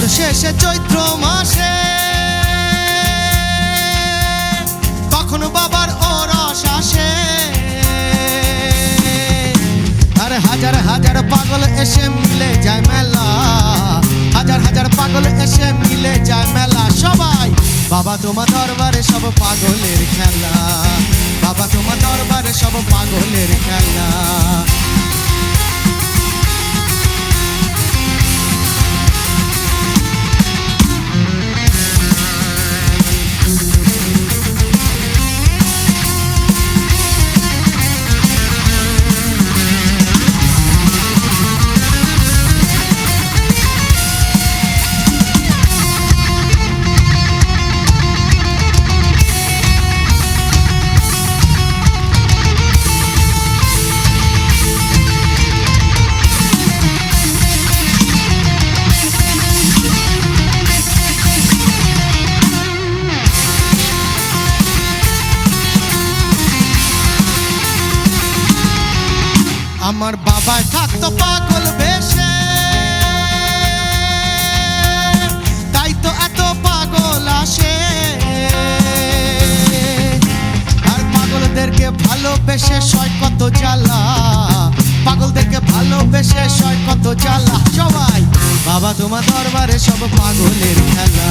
এসে চৈত্র মাসে। তখন বাবার ওরস আসে। আর হাজার হাজার পাগল এসে মিলে যায় মেলা। হাজার হাজার পাগল এসে মিলে যায় মেলা। সবাই, বাবা তোমার দরবারে সব পাগলের খেলা। বাবা তোমার দরবারে সব পাগলের খেলা। আমার বাবায় থাকতো পাগল বেশে। তাই তো এত পাগল আসে। আর পাগলদেরকে ভালোবেসে সয় কত জ্বালা। পাগলদেরকে ভালোবেসে সয় কত জ্বালা। সবাই, বাবা তোমার দরবারে সব পাগলের খেলা।